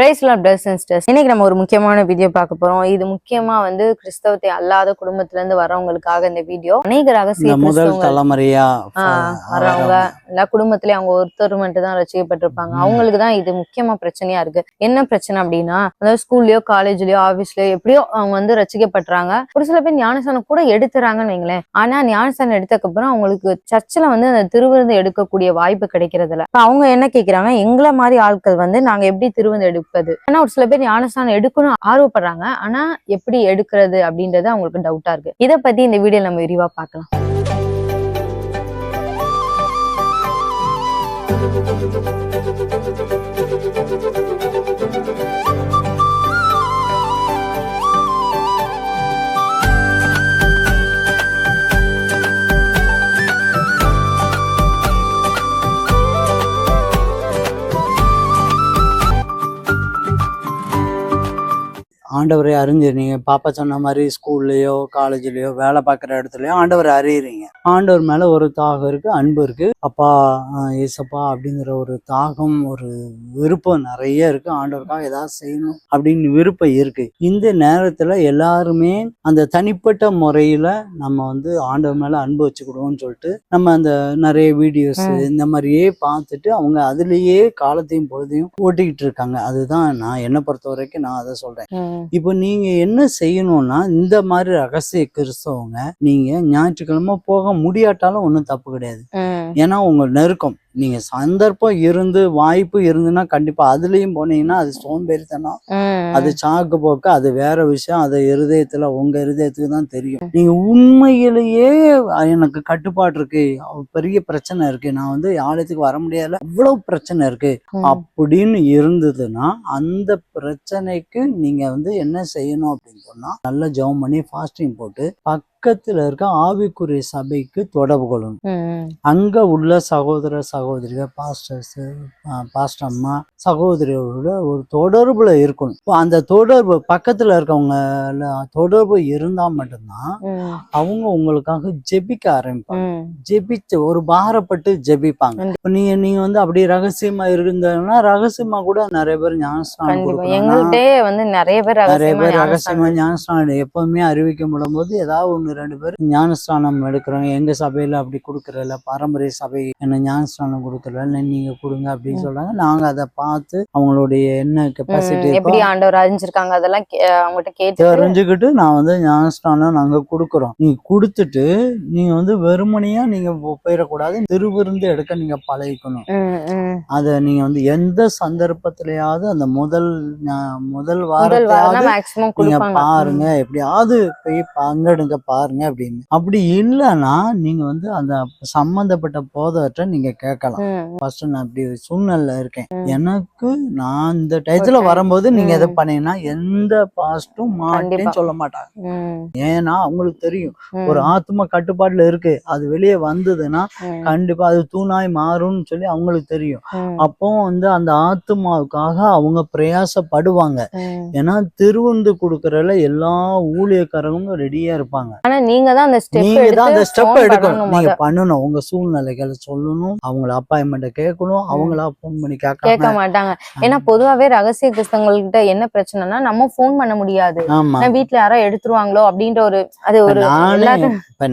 Praise Lord brothers and sisters இன்னைக்கு நம்ம ஒரு முக்கியமான வீடியோ பார்க்க போறோம். இது முக்கியமா வந்து கிறிஸ்தவத்தை அல்லாத குடும்பத்துல இருந்து வரவங்களுக்காக இந்த வீடியோ அநேக ரகசிய முதல் தலைமுறையா வர்றவங்க எல்லா குடும்பத்திலயும் அவங்க ஒருத்தர் மட்டும் தான் ரசிக்கப்பட்டிருப்பாங்க. அவங்களுக்கு தான் இது முக்கியமா பிரச்சனையா இருக்கு. என்ன பிரச்சனை அப்படின்னா அதாவது ஸ்கூல்லயோ காலேஜ்லயோ ஆபீஸ்லயோ எப்படியோ அவங்க வந்து ரசிக்கப்படுறாங்க. ஒரு சில பேர் ஞானசானம் கூட எடுத்துறாங்கன்னு வைங்களேன். ஆனா ஞானசானம் எடுத்ததுக்கு அப்புறம் அவங்களுக்கு சர்ச்சில் வந்து அந்த திருவிருந்து எடுக்கக்கூடிய வாய்ப்பு கிடைக்கிறது இல்ல இப்ப அவங்க என்ன கேக்குறாங்க எங்களை மாதிரி ஆட்கள் வந்து நாங்க எப்படி திருவிருந்து எடுப்பது. ஏன்னா ஒரு சில பேர் ஞானஸ்தானம் எடுக்கணும் ஆர்வப்படுறாங்க. ஆனா எப்படி எடுக்கிறது அப்படின்றது அவங்களுக்கு டவுட்டா இருக்கு. இத பத்தி இந்த வீடியோ நம்ம விரிவா பார்க்கலாம். ஆண்டவரை அறிஞ்சு பாப்பா சொன்ன மாதிரி ஸ்கூல்லயோ காலேஜ்லயோ வேலை பார்க்குற இடத்துலயோ ஆண்டவரை அறியுறீங்க. ஆண்டவர் மேல ஒரு தாகம் இருக்கு அன்பு இருக்கு. அப்பா ஏசப்பா அப்படிங்கிற ஒரு தாகம் ஒரு விருப்பம் நிறைய இருக்கு. ஆண்டவருக்காக ஏதாவது செய்யணும் அப்படின்னு விருப்பம் இருக்கு. இந்த நேரத்துல எல்லாருமே அந்த தனிப்பட்ட முறையில நம்ம வந்து ஆண்டவர் மேல அன்பு வச்சுக்கிடுவோம்னு சொல்லிட்டு நம்ம அந்த நிறைய வீடியோஸ். இந்த மாதிரியே பார்த்துட்டு அவங்க அதுலயே காலத்தையும் பொழுதையும் ஓட்டிக்கிட்டு இருக்காங்க. அதுதான் நான் என்னை பொறுத்த வரைக்கும் நான் அதை சொல்றேன். ம். இப்போ நீங்க என்ன செய்யணும்னா இந்த மாதிரி ரகசிய கிறிஸ்தவங்க நீங்க ஞாயிற்றுக்கிழமை போக முடியாட்டாலும் ஒன்றும் தப்பு கிடையாது. ஏன்னா உங்க நெருக்கம். நீங்க சந்தர்ப்பம் இருந்து வாய்ப்பு இருந்துன்னா கண்டிப்பா அதுலயும் போனீங்கன்னா அது சோம்பேறித்தனம். அது சாக்கு போக்கு அது வேற விஷயம். அது இருதயத்துல உங்க இருதயத்துக்கு தான் தெரியும். நீங்க உண்மையிலேயே எனக்கு கட்டுப்பாடு இருக்கு. பெரிய பிரச்சனை இருக்கு. நான் வந்து ஆலயத்துக்கு வர முடியல. அவ்வளவு பிரச்சனை இருக்கு. அப்படின்னு இருந்ததுன்னா அந்த பிரச்சனைக்கு நீங்க வந்து என்ன செய்யணும் அப்படின்னு சொன்னா நல்ல ஜெபம் பண்ணி ஃபாஸ்டிங் போட்டு பக்கத்துல இருக்க ஆவிக்குரிய சபைக்கு தொடர்பு கொள்ளணும். அங்க உள்ள சகோதர சகோதரிகள் பாஸ்டர்ஸ் பாஸ்டர் அம்மா சகோதரிகளோட ஒரு தொடர்புல இருக்கணும் இப்போ அந்த தொடர்பு பக்கத்துல இருக்கவங்க தொடர்பு இருந்தா மட்டும்தான். அவங்க உங்களுக்காக ஜெபிக்க ஆரம்பிப்பாங்க. ஜெபிச்சு ஒரு பாரப்பட்டு ஜெபிப்பாங்க. இப்ப நீங்க நீங்க வந்து அப்படியே ரகசியமா இருந்ததுன்னா ரகசியமா கூட நிறைய பேர் ஞானஸ்தானம் கண்டிப்பா கொடுக்கணும் எங்கள்கிட்டே வந்து நிறைய பேர் நிறைய ரகசியமா பேர் ரகசியமா ஞானஸ்தானம் எப்பவுமே அறிவிக்கப்படும் போது ஏதாவது ஒண்ணு ரெண்டு பேர் ஞானஸ்தானம் எடுக்கிறோம். எங்க சபையில அப்படி கொடுக்கறதில்ல. பாரம்பரிய சபை என்ன ஞானஸ்தானம் கொடுக்கறதில்ல. நீங்க கொடுங்க அப்படின்னு சொல்றாங்க. நாங்க அதை பார்த்து அவங்களுடைய என்ன கெப்பாசிட்டி. எப்படி ஆண்டவர் அறிஞ்சிருக்காங்க அதெல்லாம் அவங்ககிட்ட கேட்டு தெரிஞ்சுக்கிட்டு நான் வந்து ஞானஸ்தானம் நாங்க கொடுக்குறோம். நீங்க கொடுத்துட்டு நீங்க வந்து வெறுமனையா நீங்க போயிடக்கூடாது. திருவிருந்து எடுக்க நீங்க பழகிக்கணும். அத நீங்க வந்து எந்த சந்தர்ப்பத்திலயாவது அந்த முதல் முதல் வாரம் பாருங்க. எப்படியாவது போய் பங்கெடுங்க பாருங்க அப்படின்னு அப்படி இல்லைன்னா நீங்க வந்து அந்த சம்பந்தப்பட்ட போதவற்றை நீங்க கேட்கலாம். ஃபர்ஸ்ட் நான் இப்படி ஒரு சூழ்நிலை இருக்கேன். எனக்கு நான் இந்த டயத்துல. வரும்போது நீங்க எதை. பண்ணீங்கன்னா எந்த பாஸ்டும் மாட்டேன்னு. சொல்ல மாட்டாங்க. ஏன்னா அவங்களுக்கு தெரியும். ஒரு ஆத்ம கட்டுப்பாட்டுல இருக்கு அது வெளியே வந்ததுன்னா. கண்டிப்பா அது தூணாய் மாறும்னு சொல்லி அவங்களுக்கு தெரியும். அப்போ வந்து அந்த ஆத்மாவுக்காக அவங்க பிரயாசப்படுவாங்க. ஏன்னா திருவுந்து கொடுக்கறதுல எல்லா ஊழியக்காரங்களும் ரெடியா இருப்பாங்க நீங்க தான் அந்த ஸ்டெப் நீங்க தான் அந்த ஸ்டெப் எடுக்கணும். நீங்க. பண்ணணும். உங்க சூழ்நிலைகளை சொல்லணும். அவங்கள அப்பாயின்மெண்ட் கேட்கணும். அவங்களா போன் பண்ணி கேட்க கேட்காம மாட்டாங்க ஏன்னா பொதுவாவே ரகசிய கிறிஸ்தவங்கள்கிட்ட என்ன பிரச்சனைனா நம்ம ஃபோன் பண்ண முடியாது. வீட்ல யாரோ எடுத்துருவாங்களோ அப்படின்ற ஒரு அது ஒரு இப்ப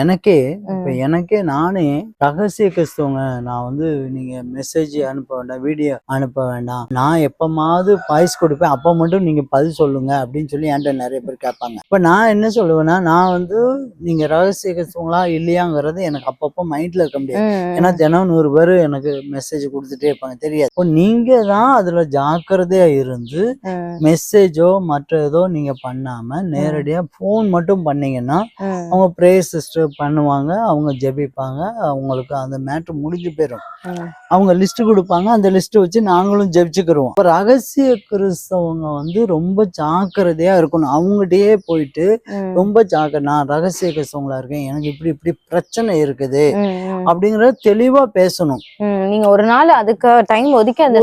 எனக்கே இப்ப. எனக்கே நானே ரகசிய கிறிஸ்தவங்க நான் வந்து நீங்க மெசேஜ் அனுப்ப வேண்டாம் வீடியோ அனுப்ப வேண்டாம். நான் எப்பமாவது வாய்ஸ் கொடுப்பேன். அப்ப மட்டும் நீங்க பதில் சொல்லுங்க அப்படின்னு சொல்லி என்கிட்ட நிறைய பேர் கேட்பாங்க. இப்ப நான் என்ன சொல்லுவேன்னா நான் வந்து நீங்க ரகசிய கிறிஸ்தவங்களா இல்லையாங்கிறது எனக்கு அப்பப்போ மைண்ட்ல இருக்க முடியாது. ஏன்னா தினம் நூறு பேர் எனக்கு மெசேஜ் கொடுத்துட்டே இருப்பாங்க தெரியாது இப்போ நீங்க தான் அதுல ஜாக்கிரதையா இருந்து. மெசேஜோ மற்ற ஏதோ நீங்க பண்ணாம நேரடியா ஃபோன் மட்டும் பண்ணீங்கன்னா. அவங்க ப்ரே சிஸ்டர் பண்ணுவாங்க அவங்க ஜெபிப்பாங்க அவங்களுக்கு அந்த மேட்ரு முடிஞ்சு போயிடும். அவங்க லிஸ்ட் கொடுப்பாங்க அந்த லிஸ்ட் வச்சு நாங்களும் ஜெபிச்சுக்கிருவோம் இப்ப ரகசிய கிறிஸ்தவங்க வந்து ரொம்ப ஜாக்கிரதையா இருக்கணும் அவங்ககிட்டயே போயிட்டு. ரொம்ப ஜாக்கிர நான் ரகசிய கிறிஸ்தவங்களா இருக்கேன் எனக்கு இப்படி இப்படி பிரச்சனை இருக்குது. அப்படிங்கறத தெளிவா பேசணும். நீங்க ஒரு நாள் அதுக்கு டைம் ஒதுக்கி அந்த.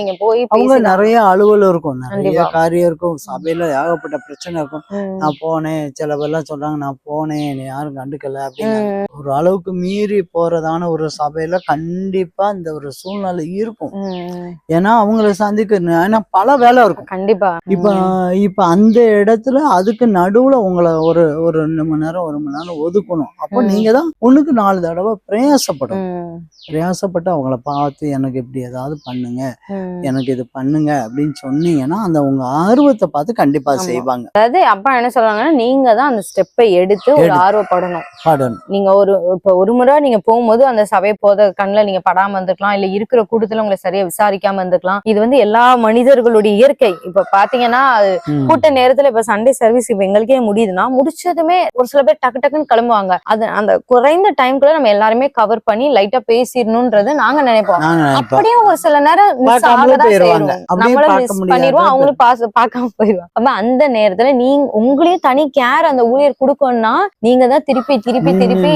நீங்க போய் அவங்க நிறைய அலுவல் இருக்கும் நிறைய. காரியம் இருக்கும் சபையில ஏகப்பட்ட பிரச்சனை இருக்கும். நான் போனேன் சில பேர்லாம் சொல்றாங்க நான் போனேன் என்னை யாரும் கண்டுக்கல அப்படின்னு. ஒரு அளவுக்கு மீறி போறதான ஒரு சபையில கண்டிப்பா இந்த ஒரு சூழ்நிலை இருக்கும். ஏன்னா அவங்கள சந்திக்க ஏன்னா பல வேலை இருக்கும் கண்டிப்பா இப்ப இப்ப அந்த இடத்துல அதுக்கு நடுவுல உங்களை ஒரு ஒரு ரெண்டு மணி நேரம் ஒரு மணி நேரம் ஒதுக்கணும் அப்போ. நீங்க தான் ஒண்ணுக்கு நாலு தடவை பிரயாசப்படும். பிரயாசப்பட்டு அவங்கள பார்த்து எனக்கு இப்படி ஏதாவது பண்ணுங்க. எனக்கு இது பண்ணுங்க அப்படின்னு சொன்னீங்கன்னா அந்த உங்க ஆர்வத்தை பார்த்து கண்டிப்பா. செய்வாங்க அதாவது அப்பா என்ன சொல்றாங்கன்னா நீங்க தான் அந்த ஸ்டெப்பை எடுத்து ஒரு. ஆர்வப்படணும் பாடணும் நீங்க ஒரு இப்ப ஒரு முறை நீங்க போகும்போது அந்த சபை போத கண்ணுல நீங்க படாம இருந்துக்கலாம் இல்ல இருக்கிற கூட்டத்துல உங்களை சரியா விசாரிக்காம இருந்துக்கலாம் இது வந்து எல்லா மனிதர்களுடைய இயற்கை இப்ப பாத்தீங்கன்னா. கூட்ட நேரத்துல இப்ப சண்டே சர்வீஸ் இப்ப எங்களுக்கே முடியுதுன்னா முடிச்சதுமே ஒரு சில பேர் டக்கு டக்குன்னு கிளம்புவாங்க. அது அந்த குறைந்த டைம்குள்ள நம்ம எல்லாருமே கவர் பண்ணி லைட்டா பேசிடணும்ன்றது நாங்க நினைப்போம். அப்படியே ஒரு சில நேரம் மிஸ் ஆகதான் நம்மளும் மிஸ். பண்ணிடுவோம். அவங்களும் பாஸ் பார்க்காம போயிடுவாங்க அப்ப அந்த நேரத்துல நீங்க உங்களையும் தனி கேர் அந்த ஊழியர் கொடுக்கணும்னா நீங்க தான் திருப்பி திருப்பி திருப்பி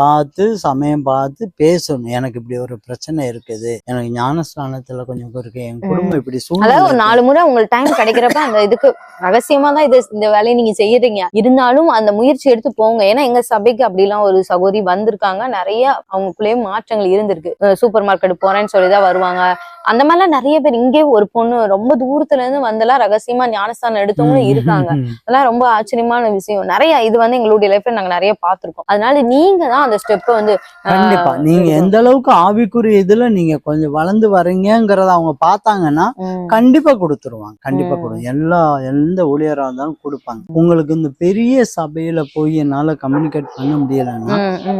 பார்த்து சமயம் பார்த்து பேசணும். எனக்கு இப்படி ஒரு பிரச்சனை இருக்குது. எனக்கு ஞானஸ்தானத்துல கொஞ்சம் இருக்கு. என் குடும்பம் இப்படி அதாவது சூழ்நிலை ஒரு இருக்கு. நாலு முறை உங்களுக்கு டைம் கிடைக்கிறப்ப அந்த இதுக்கு ரகசியமா தான் இது இந்த வேலையை நீங்க செய்யறீங்க. இருந்தாலும் அந்த முயற்சி எடுத்து போங்க. ஏன்னா எங்க சபைக்கு அப்படிலாம் ஒரு சகோதரி வந்திருக்காங்க. நிறைய அவங்களுக்குள்ளேயும் மாற்றங்கள் இருந்திருக்கு. சூப்பர் மார்க்கெட் போறேன்னு சொல்லிதான் வருவாங்க. அந்த மாதிரிலாம் நிறைய பேர் இங்கே ஒரு பொண்ணு ரொம்ப தூரத்துல இருந்து வந்தெல்லாம் ரகசியமா ஞானஸ்தானம் எடுத்தவங்களும் இருக்காங்க. அதெல்லாம் ரொம்ப ஆச்சரியமான விஷயம் நிறைய இது வந்து எங்களுடைய லைஃப்ல நாங்க நிறைய பார்த்திருக்கோம் அதனால நீங்க தான் அந்த ஸ்டெப்பை வந்து கண்டிப்பா நீங்க. எந்த அளவுக்கு ஆவிக்குரிய இதுல நீங்க கொஞ்சம் வளர்ந்து வரீங்கங்கறத அவங்க பார்த்தாங்கன்னா. கண்டிப்பா கொடுத்துருவாங்க கண்டிப்பா. கொடு எல்லா எந்த ஊழியரா இருந்தாலும் கொடுப்பாங்க உங்களுக்கு இந்த பெரிய சபையில போய் என்னால கம்யூனிகேட் பண்ண முடியலன்னா.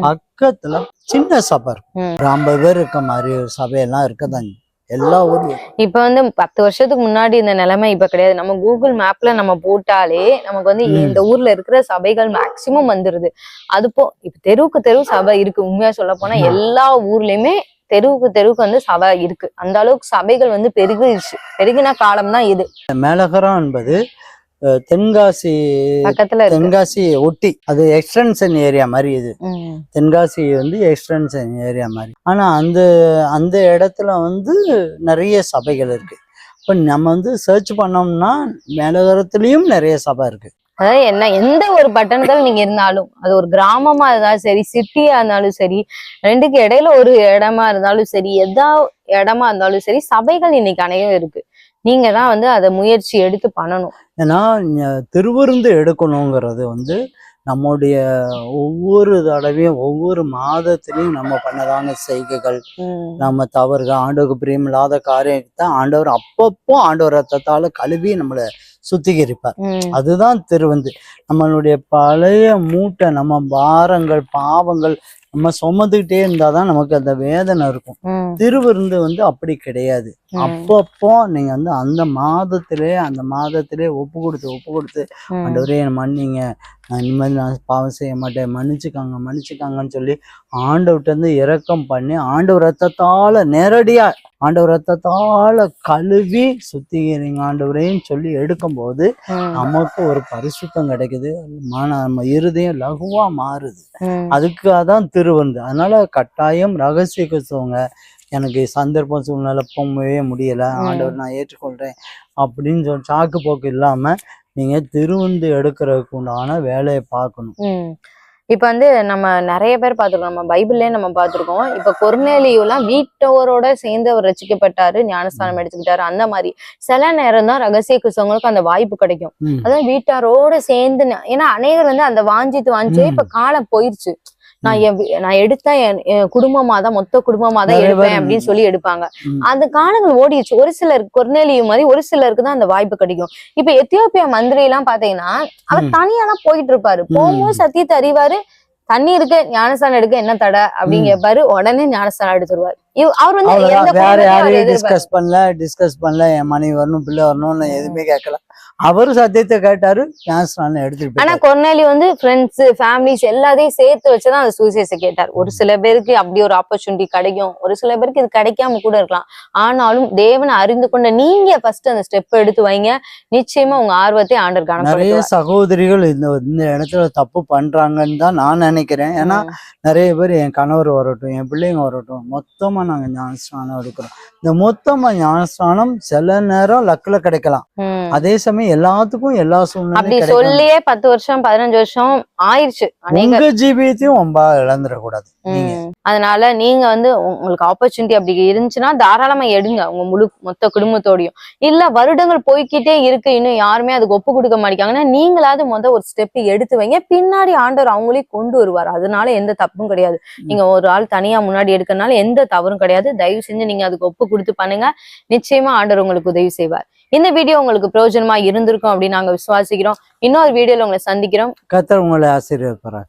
பக்கத்துல சின்ன சபை இருக்கும். ஒரு ஐம்பது பேர் இருக்க மாதிரி சபையெல்லாம் இருக்கதாங்க எல்லா ஊர்லயும். இப்ப வந்து பத்து வருஷத்துக்கு முன்னாடி இந்த நிலைமை இப்ப கிடையாது. நம்ம கூகுள் மேப்ல நம்ம போட்டாலே நமக்கு வந்து. இந்த ஊர்ல இருக்கிற சபைகள் மேக்சிமம் வந்துருது. அது போ இப்ப தெருவுக்கு தெரு சபை இருக்கு. உண்மையா சொல்ல போனா. எல்லா ஊர்லயுமே தெருவுக்கு தெருவுக்கு வந்து சபை இருக்கு. அந்த அளவுக்கு சபைகள் வந்து பெருகிடுச்சு பெருகின காலம் தான் இது. மேலகரம் என்பது தென்காசி பக்கத்துல தென்காசி ஒட்டி. அது எக்ஸ்டென்ஷன் ஏரியா மாதிரி இது. தென்காசி வந்து எக்ஸ்டென்ஷன் ஏரியா மாதிரி. ஆனா அந்த அந்த இடத்துல வந்து நிறைய சபைகள் இருக்கு. இப்போ நம்ம வந்து சர்ச் பண்ணோம்னா மேலகரத்துலயும் நிறைய சபை இருக்கு. அதாவது என்ன எந்த ஒரு பட்டணத்துல நீங்க இருந்தாலும் அது ஒரு கிராமமா இருந்தாலும் சரி சிட்டியா இருந்தாலும் சரி ரெண்டுக்கு இடையில ஒரு இடமா இருந்தாலும் சரி எதா இடமா இருந்தாலும் சரி சபைகள் இன்னைக்கு அநேகம் இருக்கு. நீங்க தான் வந்து அதை முயற்சி எடுத்து பண்ணணும். ஏன்னா திருவிருந்து எடுக்கணுங்கிறது வந்து நம்முடைய ஒவ்வொரு தடவையும் ஒவ்வொரு மாதத்திலையும் நம்ம பண்ணதான செய்கைகள். நம்ம தவறுகள் ஆண்டவருக்கு பிரியமில்லாத காரியத்தை ஆண்டவர் அப்பப்போ ஆண்டவர் ரத்தத்தால கழுவி நம்மளை சுத்திகரிப்பார். அதுதான் திருவந்து நம்மளுடைய பழைய மூட்டை நம்ம பாரங்கள் பாவங்கள் நம்ம சுமந்துக்கிட்டே இருந்தாதான் நமக்கு அந்த வேதனை இருக்கும். திருவிருந்து வந்து அப்படி கிடையாது. அப்பப்போ நீங்க வந்து அந்த மாதத்திலே அந்த மாதத்திலே ஒப்பு கொடுத்து ஒப்பு கொடுத்து ஆண்டவரே என்னை மன்னிங்க. நான் இனிமேல் நான் பாவம் செய்ய மாட்டேன். மன்னிச்சுக்காங்க மன்னிச்சுக்காங்கன்னு சொல்லி ஆண்டவர்கிட்ட இருந்து இரக்கம் பண்ணி ஆண்டவர் ரத்தத்தால நேரடியா ஆண்டவர் ரத்தத்தால கழுவி சுத்திகரிங்க ஆண்டவரேன்னு சொல்லி எடுக்கும்போது நமக்கு ஒரு பரிசுத்தம் கிடைக்குது. மன நம்ம இருதயம் லகுவா மாறுது. அதுக்காக தான் திருவந்து. அதனால கட்டாயம் ரகசிய கிறிஸ்தவங்க எனக்கு சந்தர்ப்பம் சூழ்நிலை போகவே முடியல. ஆண்டவர் நான் ஏற்றுக்கொள்றேன் அப்படின்னு சொல்லி சாக்கு போக்கு இல்லாம நீங்க திருவந்து எடுக்கிறதுக்கு உண்டான வேலையை பார்க்கணும். இப்ப வந்து நம்ம நிறைய பேர் பார்த்திருக்கோம். நம்ம பைபிள்லயே நம்ம பார்த்திருக்கோம். இப்ப கொர்நேலியுலாம் வீட்டோரோட சேர்ந்து அவர் ரசிக்கப்பட்டாரு ஞானஸ்தானம் எடுத்துக்கிட்டாரு. அந்த மாதிரி சில நேரம் தான் ரகசிய கிறிஸ்தவங்களுக்கு அந்த வாய்ப்பு கிடைக்கும். அதான் வீட்டாரோட சேர்ந்து ஏன்னா அநேகர் வந்து அந்த வாஞ்சித்து வாஞ்சி. இப்ப காலம் போயிருச்சு. நான் என் நான் எடுத்தா என் குடும்பமா தான் மொத்த குடும்பமா தான் பேர் எடுப்பேன் அப்படின்னு சொல்லி எடுப்பாங்க. அந்த காலங்கள் ஓடிடுச்சு. ஒரு சிலருக்கு கொர்நேலியு மாதிரி ஒரு சிலருக்கு தான் அந்த வாய்ப்பு கிடைக்கும். இப்ப எத்தியோப்பியா மந்திரி எல்லாம் பாத்தீங்கன்னா அவர். தனியா தான் போயிட்டு இருப்பாரு. போகும்போது சத்தியத்தை அறிவாரு. தண்ணி இருக்கு ஞானஸ்தானம் எடுக்க என்ன தடை அப்படின்னு ம். கேட்பாரு உடனே ஞானஸ்தானம் எடுத்துருவாரு. அவர் வந்து வேற யாரையும். டிஸ்கஸ் பண்ணல டிஸ்கஸ் பண்ணல. என் மனைவி வரணும் பிள்ளை வரணும்னு எதுவுமே கேட்கல. அவரு சத்தியத்தை கேட்டாரு ஞானஸ்நானம் எடுத்துட்டு ஆனா. கொர்நேலி வந்து ஃப்ரெண்ட்ஸ் ஃபேமிலிஸ் எல்லாத்தையும் சேர்த்து வச்சுதான் அந்த சுவிசேஷ கேட்டார். ஒரு சில பேருக்கு அப்படி ஒரு ஆப்பர்ச்சுனிட்டி கிடைக்கும். ஒரு சில பேருக்கு இது கிடைக்காம கூட இருக்கலாம். ஆனாலும் தேவனை அறிந்து கொண்ட நீங்க ஃபர்ஸ்ட் அந்த ஸ்டெப் எடுத்து வைங்க. நிச்சயமா உங்க ஆர்வத்தை ஆண்டர் நிறைய சகோதரிகள் இந்த இந்த இடத்துல தப்பு பண்றாங்கன்னு தான் நான் நினைக்கிறேன். ஏன்னா நிறைய பேர் என் கணவர் வரட்டும் என் பிள்ளைங்க வரட்டும் மொத்தமா நாங்க ஞானஸ்நானம் எடுக்கிறோம். இந்த மொத்தமா ஞானஸ்நானம் சில நேரம் லக்கில் கிடைக்கலாம். அதே சமயம் எல்லாத்துக்கும் எல்லா அப்படி சூழ்நிலையும் சொல்லியே பத்து வருஷம் பதினஞ்சு வருஷம் ஆயிருச்சு. அநேக உங்க ஜீவியத்தையும் ரொம்ப இழந்துடக்கூடாது. அதனால நீங்க வந்து உங்களுக்கு ஆப்பர்ச்சுனிட்டி அப்படி இருந்துச்சுன்னா தாராளமா எடுங்க. உங்க முழு மொத்த குடும்பத்தோடையும். இல்ல வருடங்கள் போய்க்கிட்டே இருக்கு. இன்னும் யாருமே அதுக்கு ஒப்பு கொடுக்க மாட்டேங்காங்கன்னா நீங்களாவது முத ஒரு ஸ்டெப் எடுத்து வைங்க. பின்னாடி ஆண்டவர் அவங்களையும் கொண்டு வருவார். அதனால எந்த தப்பும் கிடையாது. நீங்க ஒரு ஆள் தனியா முன்னாடி எடுக்கறனால எந்த தவறும் கிடையாது. தயவு செஞ்சு நீங்க அதுக்கு ஒப்பு கொடுத்து பண்ணுங்க. நிச்சயமா ஆண்டவர் உங்களுக்கு உதவி செய்வார். இந்த வீடியோ உங்களுக்கு பிரயோஜனமா இருந்திருக்கும் அப்படின்னு நாங்க விசுவாசிக்கிறோம். இன்னொரு வீடியோல உங்களை சந்திக்கிறோம். கத்தர் உங்களை ஆசீர்வதிப்பார்